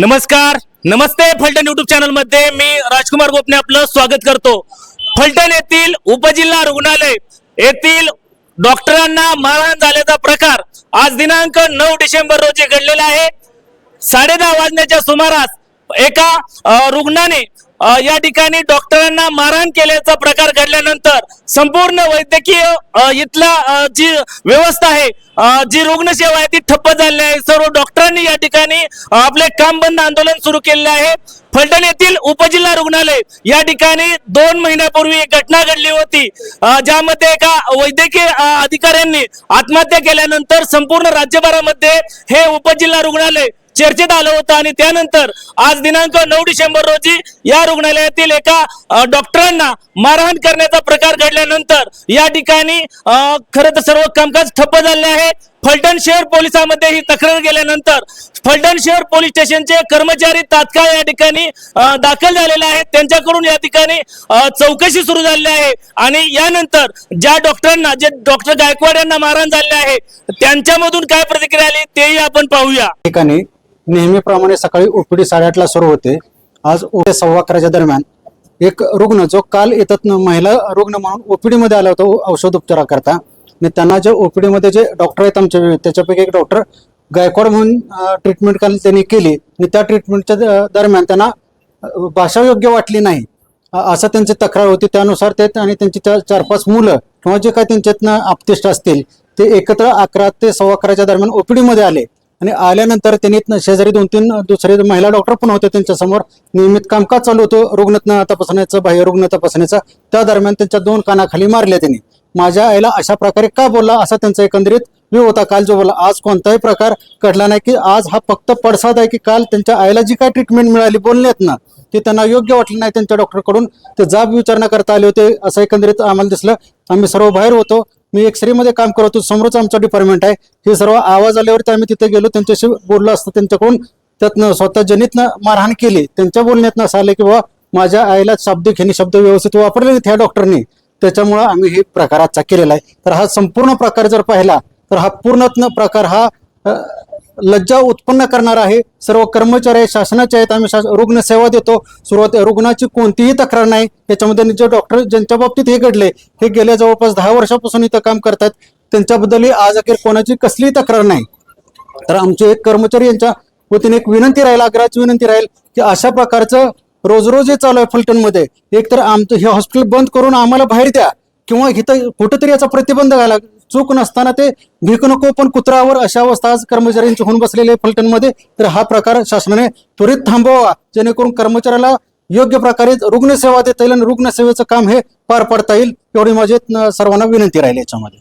नमस्कार नमस्ते फलटण युट्यूब चॅनलमध्ये. मी राजकुमार गोपने आपलं स्वागत करतो. फलटण येथील उपजिल्हा रुग्णालय येथील डॉक्टरांना मारहाण झाल्याचा प्रकार आज दिनांक नऊ डिसेंबर रोजी घडलेला आहे. साडे दहा वाजण्याच्या सुमारास एका रुग्णाने या ठिकाणी डॉक्टरांना मारहाण केल्याचा प्रकार घडल्यानंतर संपूर्ण वैद्यकीय इथला जी व्यवस्था आहे जी रुग्णसेवा आहे ती ठप्प झाली आहे. सर्व डॉक्टर ठिकाणी आपले काम बंद आंदोलन सुरू केलेले आहे. फलटण येथील उपजिल्हा रुग्णालय या ठिकाणी दोन महिन्यापूर्वी एक घटना घडली होती. ज्यामध्ये एका वैद्यकीय अधिकाऱ्यांनी आत्महत्या केल्यानंतर संपूर्ण राज्यभरामध्ये हे उपजिल्हा रुग्णालय चर्चेत आलं होतं आणि त्यानंतर आज दिनांक नऊ डिसेंबर रोजी या रुग्णालयातील एका डॉक्टरांना मारहाण करण्याचा प्रकार घडल्यानंतर या ठिकाणी खरं तर सर्व कामकाज ठप्प झाले आहे. फलटण शहर पोलिसांमध्ये ही तक्रार गेल्यानंतर फलटण शहर पोलीस स्टेशनचे कर्मचारी तात्काळ या ठिकाणी दाखल झालेले आहेत. त्यांच्याकडून या ठिकाणी चौकशी सुरू झालेली आहे. आणि यानंतर ज्या डॉक्टरांना जे डॉक्टर गायकवाड यांना मारहाण झाले आहे त्यांच्यामधून काय प्रतिक्रिया आली तेही आपण पाहूया. ठिकाणी नेहमीप्रमाणे सकाळी ओपीडी साडेआठला सुरू होते. आज ओपी सव्वा अकराच्या दरम्यान एक रुग्ण जो काल येतात महिला रुग्ण म्हणून ओपीडी मध्ये आला होता औषध उपचाराकरता. आणि त्यांना जे ओपीडीमध्ये जे डॉक्टर आहेत आमच्या त्याच्यापैकी एक डॉक्टर गायकवाड म्हणून ट्रीटमेंट त्यांनी केली. आणि त्या ट्रीटमेंटच्या द- दरम्यान त्यांना भाषा योग्य वाटली नाही. असं त्यांची तक्रार होती. त्यानुसार ते आणि त्यांची त्या चार पाच मुलं किंवा जे काय त्यांच्यातनं आपतिष्ट असतील ते एकत्र अकरा ते सव्वा अकराच्या दरम्यान ओपीडीमध्ये आले. आणि आल्यानंतर त्यांनी शेजारी दोन तीन दुसरे महिला डॉक्टर पण होते त्यांच्यासमोर. नियमित कामकाज चालू होतं. रुग्ण तपासण्याचं बाह्य रुग्ण तपासण्याचं. त्या दरम्यान त्यांच्या दोन कानाखाली मारले त्यांनी. माझ्या आईला अशा प्रकारे का बोलला असा त्यांचा एकंदरीत व्यू होता काल जो बोला आज कोणताही प्रकार घडला नाही की आज हा फक्त पडसाद आहे की काल त्यांच्या आईला जी काय ट्रीटमेंट मिळाली बोलण्यात ना ते त्यांना योग्य वाटलं नाही त्यांच्या डॉक्टरकडून ते जाब विचारणा करता आले होते असं एकंदरीत आम्हाला दिसलं. आम्ही सर्व बाहेर होतो. मी एक्सरेमध्ये काम करत होतो. समोरच आमचं डिपार्टमेंट आहे. हे सर्व आवाज आल्यावरती आम्ही तिथे गेलो. त्यांच्याशी बोललो असतं. त्यांच्याकडून त्यातनं स्वतः जनितनं मारहाण केली. त्यांच्या बोलण्यातनं असं आलं की बाबा माझ्या आईला शाब्दिक ह्यांनी शब्द व्यवस्थित वापरले ह्या डॉक्टरनी त्याच्यामुळं आम्ही हे प्रकार आजचा केलेला आहे. तर हा संपूर्ण प्रकार जर पाहिला तर हा पूर्णत्न प्रकार हा लज्जा उत्पन्न करणारा आहे. सर्व कर्मचारी आहेत शासनाचे आहेत आम्ही शास- रुग्णसेवा देतो. सुरुवात रुग्णाची कोणतीही तक्रार नाही. त्याच्यामध्ये जे डॉक्टर ज्यांच्या बाबतीत हे घडले हे गेल्या जवळपास दहा वर्षापासून इथं काम करतात त्यांच्याबद्दलही आज अखेर कोणाची कसलीही तक्रार नाही. तर आमचे एक कर्मचारी यांच्या वतीने एक विनंती राहील आग्रहाची विनंती राहील की अशा प्रकारचं रोज रोज हे चालू आहे फलटणमध्ये. एक तर आमचं हे हॉस्पिटल बंद करून आम्हाला बाहेर द्या. किंवा इथं कुठंतरी याचा प्रतिबंध घाला. चूक नसताना ते भीक नको पण कुत्रावर अशा अवस्था आज कर्मचाऱ्यांची होऊन बसलेली फलटणमध्ये. तर हा प्रकार शासनाने त्वरित थांबवावा. जेणेकरून कर्मचाऱ्याला योग्य प्रकारे रुग्णसेवा देता येईल आणि रुग्णसेवेचं काम हे पार पाडता येईल. एवढी माझी सर्वांना विनंती राहील याच्यामध्ये.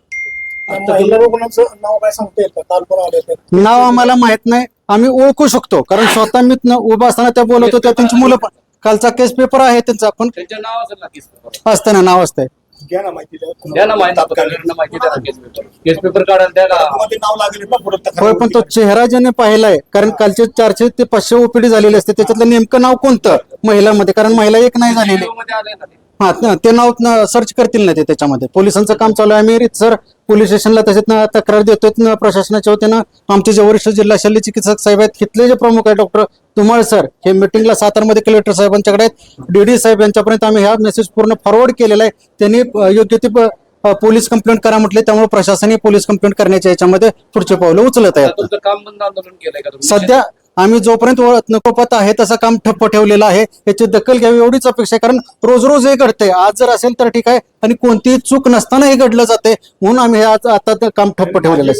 नाव आम्हाला माहीत नाही. आम्ही ओळखू शकतो. कारण स्वतः मी उभा असताना त्या बोलत होत्या. त्यांची मुलं पण कालचा केस पेपर आहे त्यांचा पण त्यांच्या नाव असेल ना केस पेपर असतं ना नाव असतंय. घ्या ना माहिती द्या. द्या ना माहिती पत्रकारांना माहिती द्या ना केस पेपर केस पेपर काढायला द्या ना. मध्ये नाव लागले ना पुढे तक्रार होय पण तो. चेहरा ज्याने पाहिलाय कारण कालचे चारशे ते पाचशे ओपीडी झालेले असते त्याच्यातलं नेमकं नाव कोणतं महिलांमध्ये? कारण महिला एक नाही झालेली. Video मध्ये आलंय ना ते. हा न- ते नाव न- सर्च करतील ना ते त्याच्यामध्ये. पोलिसांचं काम चालू आहे. आम्ही सर पोलीस स्टेशनला तसेच ना तक्रार देतोय न प्रशासनाच्या वतीनं. आमचे जे वरिष्ठ जिल्हा शल्य चिकित्सक साहेब आहेत तिथले जे प्रमुख आहे डॉक्टर धुमाळ सर हे मिटिंगला सातारमध्ये कलेक्टर साहेबांच्याकडे आहेत. डीडी साहेब यांच्यापर्यंत आम्ही हा मेसेज पूर्ण फॉरवर्ड केलेला आहे. त्यांनी अ, योग्य ती प- अ, पोलीस कंप्लेंट करा म्हटले. त्यामुळे प्रशासनाने पोलीस कंप्लेंट करण्याच्या याच्यामध्ये पुढचे पावलं उचलत आहेत. तुमचं काम बंद आंदोलन केलंय का तुम्ही? सध्या आम्ही जोपर्यंत ओळख नकोपत आहे तसं काम ठप्प ठेवलेलं आहे. याची दखल घ्यावी एवढीच अपेक्षा आहे. कारण रोज रोज हे घडतंय. आज जर असेल तर ठीक आहे. आणि कोणतीही चूक नसताना हे घडलं जाते म्हणून आम्ही आज आता ते काम ठप्प ठेवलेलं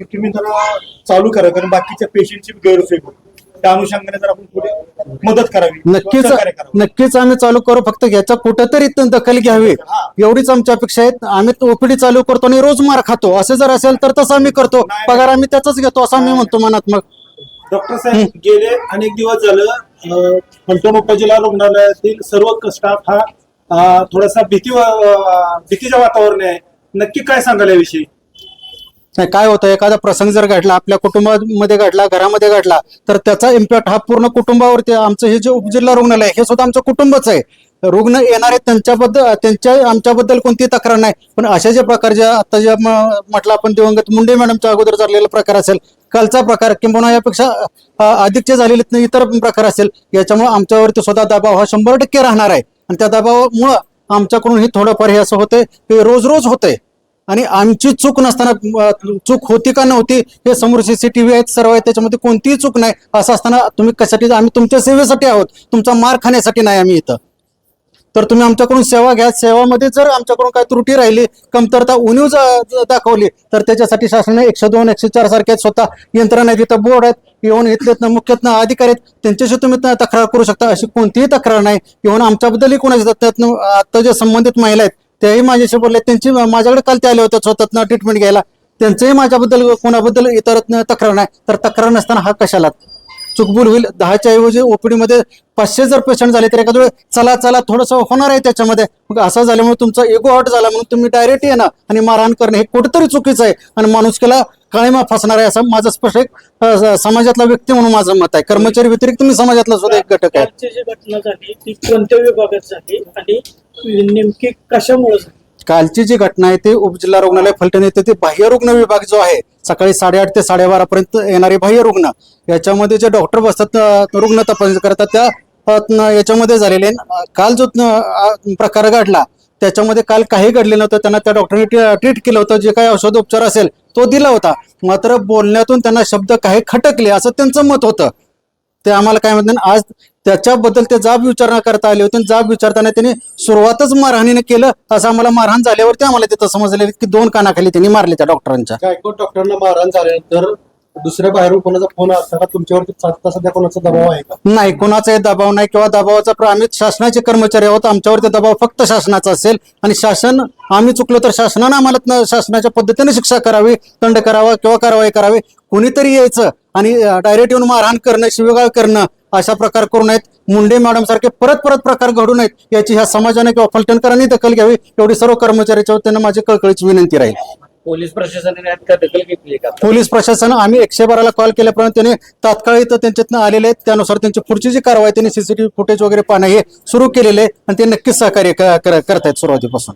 की तुम्ही जरा चालू करा. कारण बाकीच्या पेशंटची गैरसोय होईल त्या अनुषंगाने जर आपण पुढे मदत करावी नक्कीच सहकार्य करावं. नक्कीच आम्ही चालू करू. फक्त याच्या कुठंतरी दखल घ्यावी. एवढीच आमची अपेक्षा आहे. आम्ही ओपीडी चालू करतो आणि रोज मार खातो. असं जर असेल तर तसं आम्ही करतो. पगार आम्ही त्याचाच घेतो असं आम्ही म्हणतो मनात मग डॉक्टर साहेब गेले अनेक दिवस झालं अं, फलटण उपजिल्हा रुग्णालयातील सर्व स्टाफ हा अं, थोडासा भीती अं, भीतीच्या वातावरण आहे. नक्की काय सांगाल याविषयी? नाही काय होतं एखादा प्रसंग जर घडला आपल्या कुटुंबामध्ये घडला घरामध्ये घडला तर त्याचा इम्पॅक्ट हा पूर्ण कुटुंबावरती आमचं हे जे उपजिल्हा रुग्णालय हे सुद्धा आमचं कुटुंबच आहे. रुग्ण येणारे त्यांच्याबद्दल त्यांच्या आमच्याबद्दल कोणती तक्रार नाही. पण अशा जे प्रकार जे आता ज्या म्हटलं आपण दिवंगत मुंडे मॅडमच्या अगोदर झालेला प्रकार असेल कालचा प्रकार किंवा यापेक्षा अधिकचे झालेले इतर प्रकार असेल याच्यामुळे आमच्यावरती सुद्धा दबाव हा शंभर टक्के राहणार आहे. आणि त्या दबावामुळं आमच्याकडून हे थोडंफार हे असं होतंय हे रोज रोज होतंय. आणि आमची चूक नसताना चूक होती का नव्हती हे समोर सीसीटीव्ही आहेत सर्व आहेत त्याच्यामध्ये कोणतीही चूक नाही. असं असताना तुम्ही कशासाठी आम्ही तुमच्या सेवेसाठी आहोत. तुमचा मार खाण्यासाठी नाही आम्ही इथं. तर तुम्ही आमच्याकडून सेवा घ्या. सेवामध्ये जर आमच्याकडून काय त्रुटी राहिली कमतरता उणीव ज- दाखवली तर त्याच्यासाठी शासनाने एकशे दोन एकशे चार सारख्या स्वतः यंत्रणा तिथं बोर्ड आहेत येऊन इथले मुख्यतः अधिकारी आहेत. त्यांच्याशी तुम्ही तक्रार करू शकता. अशी कोणतीही तक्रार नाही. येऊन आमच्याबद्दलही कोणाची आत्ता आता जे संबंधित महिला आहेत त्याही माझ्याशी बोलले त्यांची माझ्याकडे काल ते आले होते स्वतःनं ट्रीटमेंट घ्यायला. त्यांचंही माझ्याबद्दल कोणाबद्दल इतर तक्रार नाही. तर तक्रार नसताना हा कशाला? चुकबुल होईल. दहाच्या ऐवजी ओपीडी मध्ये पाचशे जर पेशंट झाले तर एखाद्या वेळी चला चला थोडंसं होणार आहे त्याच्यामध्ये. मग असं झाल्यामुळे तुमचा एगो आउट झाला म्हणून तुम्ही डायरेक्ट येणं आणि मारहाण करणं हे कुठेतरी चुकीचं आहे. आणि माणुसकीला काळीमा फसणार आहे असं माझं स्पष्ट एक समाजातला व्यक्ती म्हणून माझं मत आहे. कर्मचारी व्यतिरिक्त मी समाजातला सुद्धा एक घटक आहे. नेमकी कशामुळे झाली? कालची जी घटना आहे ती उपजिल्हा रुग्णालय फलटण येथे ते बाह्य रुग्ण विभाग जो आहे सकाळी साडेआठ ते साडेबारा पर्यंत येणारे बाह्य रुग्ण याच्यामध्ये जे डॉक्टर बसतात रुग्ण तपासणी करतात त्या याच्यामध्ये झालेले काल जो प्रकार घडला त्याच्यामध्ये काल काही घडले नव्हतं त्यांना त्या डॉक्टरने ट्रीट केलं होतं जे काही औषध उपचार असेल तो दिला होता. मात्र बोलण्यातून त्यांना शब्द काही खटकले असं त्यांचं मत होतं. ते आम्हाला काय म्हणतात आज त्याच्याबद्दल ते जाब विचारणा करता आले होते आणि जाब विचारताना त्यांनी सुरुवातच मारहाणीने केलं असं आम्हाला मारहाण झाल्यावरती आम्हाला तिथं समजलेलं की दोन कानाखाली त्यांनी मारले त्या डॉक्टरांच्या. गायकवाड डॉक्टरांना मारहाण झाल्यानंतर दुसऱ्या बाहेरून कोणाचा फोन का? तुमच्यावरती सध्या कोणाचा दबाव आहे का? नाही कोणाचाही दबाव नाही किंवा दबावाचा प्र- आम्ही शासनाचे कर्मचारी आहोत आमच्यावरती दबाव फक्त शासनाचा असेल आणि शासन आम्ही चुकलो तर शासनानं आम्हाला न- शासनाच्या पद्धतीने शिक्षा करावी दंड करावा किंवा कारवाई करावी कोणीतरी यायचं आणि डायरेक्ट येऊन मारहाण करणं शिवेगाळ करणं अशा प्रकार करू नयेत. मुंडे मॅडम सारखे परत परत प्रकार घडू नयेत याची ह्या समाजाने किंवा फलटणकरांनी दखल घ्यावी एवढी सर्व कर्मचाऱ्याच्या वतीनं माझी कळकळीची विनंती राहील. पोलीस प्रशासनाने यात का दखल घेतली का? पोलीस प्रशासन आम्ही एकशे बाराला कॉल केल्याप्रमाणे त्यांनी तात्काळ इथं त्यांच्यातनं आलेले आहेत. त्यानुसार त्यांची पुढची जी कारवाई त्यांनी सीसीटीव्ही फुटेज वगैरे पाहणं हे सुरू केलेले आहे आणि ते नक्कीच सहकार्य क- कर- करतायत सुरुवातीपासून.